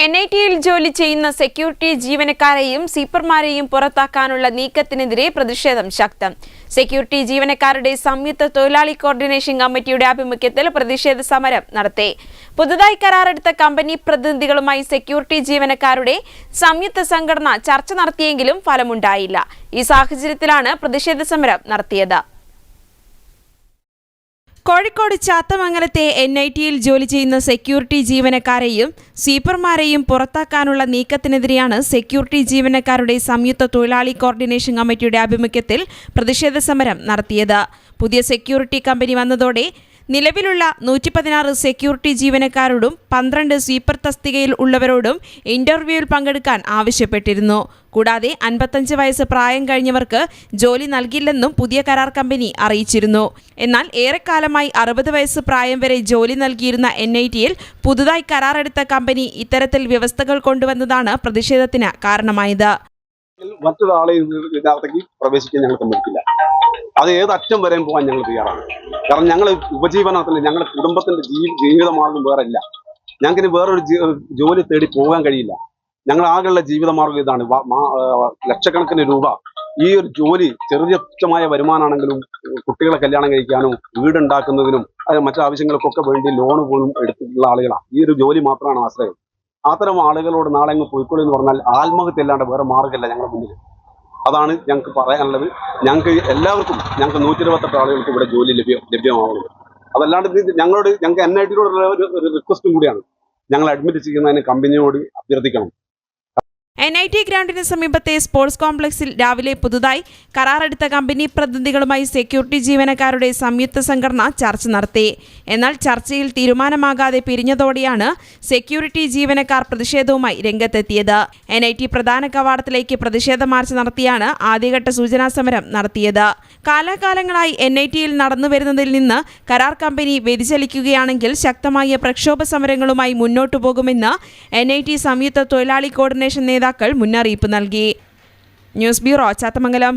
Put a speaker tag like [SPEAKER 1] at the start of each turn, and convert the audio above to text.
[SPEAKER 1] N I ടിയിൽ ജോലി ചെയ്യുന്ന സെക്യൂരിറ്റി ജീവനക്കാരെയും സീപ്പർമാരെയും പുറത്താക്കാനുള്ള നീക്കത്തിനെതിരെ പ്രതിഷേധം ശക്തം. സെക്യൂരിറ്റി ജീവനക്കാരുടെ സംയുക്ത തൊഴിലാളി കോർഡിനേഷൻ കമ്മിറ്റിയുടെ ആഭിമുഖ്യത്തിൽ പ്രതിഷേധ സമരം നടത്തി. പുതുതായി കരാറെടുത്ത കമ്പനി പ്രതിനിധികളുമായി സെക്യൂരിറ്റി ജീവനക്കാരുടെ സംയുക്ത സംഘടന ചർച്ച നടത്തിയെങ്കിലും ഫലമുണ്ടായില്ല. ഈ സാഹചര്യത്തിലാണ് പ്രതിഷേധ സമരം നടത്തിയത്. കോഴിക്കോട് ചാത്തമംഗലത്തെ എൻ ഐ ടിയിൽ ജോലി ചെയ്യുന്ന സെക്യൂരിറ്റി ജീവനക്കാരെയും സ്വീപ്പർമാരെയും പുറത്താക്കാനുള്ള നീക്കത്തിനെതിരെയാണ് സെക്യൂരിറ്റി ജീവനക്കാരുടെ സംയുക്ത തൊഴിലാളി കോർഡിനേഷൻ കമ്മിറ്റിയുടെ ആഭിമുഖ്യത്തിൽ പ്രതിഷേധ സമരം നടത്തിയത്. പുതിയ സെക്യൂരിറ്റി കമ്പനി വന്നതോടെ നിലവിലുള്ള നൂറ്റി പതിനാറ് സെക്യൂരിറ്റി ജീവനക്കാരോടും പന്ത്രണ്ട് സ്വീപ്പർ തസ്തികയിൽ ഉള്ളവരോടും ഇന്റർവ്യൂവിൽ പങ്കെടുക്കാൻ ആവശ്യപ്പെട്ടിരുന്നു. കൂടാതെ അൻപത്തഞ്ച് വയസ്സ് പ്രായം കഴിഞ്ഞവർക്ക് ജോലി നൽകില്ലെന്നും പുതിയ കരാർ കമ്പനി അറിയിച്ചിരുന്നു. എന്നാൽ ഏറെക്കാലമായി അറുപത് വയസ്സ് പ്രായം വരെ ജോലി നൽകിയിരുന്ന എൻ ഐ ടിയിൽ പുതുതായി കരാറെടുത്ത കമ്പനി ഇത്തരത്തിൽ വ്യവസ്ഥകൾ കൊണ്ടുവന്നതാണ് പ്രതിഷേധത്തിന് കാരണമായത്.
[SPEAKER 2] മറ്റൊരാളെ പ്രവേശിക്കാൻ ഞങ്ങൾ സമ്മതിക്കില്ല. അത് ഏത് അറ്റം വരെയും പോകാൻ ഞങ്ങൾ തയ്യാറാണ്. കാരണം ഞങ്ങൾ ഉപജീവനത്തിന് ഞങ്ങളുടെ കുടുംബത്തിന്റെ ജീ ജീവിതമാർഗം വേറെ ഇല്ല ഞങ്ങൾക്ക് ഇനി വേറൊരു ജോലി തേടി പോകാൻ കഴിയില്ല. ഞങ്ങൾ ആകെയുള്ള ജീവിതമാർഗം ഇതാണ്. ലക്ഷക്കണക്കിന് രൂപ ഈ ഒരു ജോലി ചെറിയ തുച്ഛമായ വരുമാനമാണെങ്കിലും കുട്ടികളെ കല്യാണം കഴിക്കാനും വീടുണ്ടാക്കുന്നതിനും മറ്റു ആവശ്യങ്ങൾക്കൊക്കെ വേണ്ടി ലോൺ പോലും എടുത്തിട്ടുള്ള ആളുകളാണ്. ഈ ഒരു ജോലി മാത്രമാണ് ആശ്രയം. അത്തരം ആളുകളോട് നാളെ അങ്ങ് എന്ന് പറഞ്ഞാൽ ആത്മഹത്യ അല്ലാണ്ട് വേറെ മാർഗമില്ല ഞങ്ങളുടെ മുന്നിൽ. അതാണ് ഞങ്ങൾക്ക് പറയാനുള്ളത്. ഞങ്ങൾക്ക് എല്ലാവർക്കും ഞങ്ങൾക്ക് നൂറ്റി ഇരുപത്തെട്ട് ആളുകൾക്ക് ഇവിടെ ജോലി ലഭ്യ ലഭ്യമാവുന്നത്. അതല്ലാണ്ട് ഞങ്ങളോട് ഞങ്ങൾക്ക് എൻ ഐ ടിയോടുള്ള ഒരു റിക്വസ്റ്റും കൂടിയാണ്. ഞങ്ങൾ അഡ്മിറ്റ് ചെയ്യുന്നതിന് കമ്പനിയോട് അഭ്യർത്ഥിക്കണം.
[SPEAKER 1] എൻ ഐ ടി ഗ്രൗണ്ടിന് സമീപത്തെ സ്പോർട്സ് കോംപ്ലക്സിൽ രാവിലെ പുതുതായി കരാറെടുത്ത കമ്പനി പ്രതിനിധികളുമായി സെക്യൂരിറ്റി ജീവനക്കാരുടെ സംയുക്ത സംഘടന ചർച്ച നടത്തി. എന്നാൽ ചർച്ചയിൽ തീരുമാനമാകാതെ പിരിഞ്ഞതോടെയാണ് സെക്യൂരിറ്റി ജീവനക്കാർ പ്രതിഷേധവുമായി രംഗത്തെത്തിയത്. എൻ ഐ ടി പ്രധാന കവാടത്തിലേക്ക് പ്രതിഷേധ മാർച്ച് നടത്തിയാണ് ആദ്യഘട്ട സൂചനാ സമരം നടത്തിയത്. കാലാകാലങ്ങളായി എൻ ഐ ടിയിൽ നടന്നുവരുന്നതിൽ നിന്ന് കരാർ കമ്പനി വ്യതിചലിക്കുകയാണെങ്കിൽ ശക്തമായ പ്രക്ഷോഭ സമരങ്ങളുമായി മുന്നോട്ടു പോകുമെന്ന് എൻ ഐ ടി സംയുക്ത തൊഴിലാളി കോർഡിനേഷൻ നേതാക്കൾ മുന്നറിയിപ്പ് നൽകി. News bureau Chathamangalam.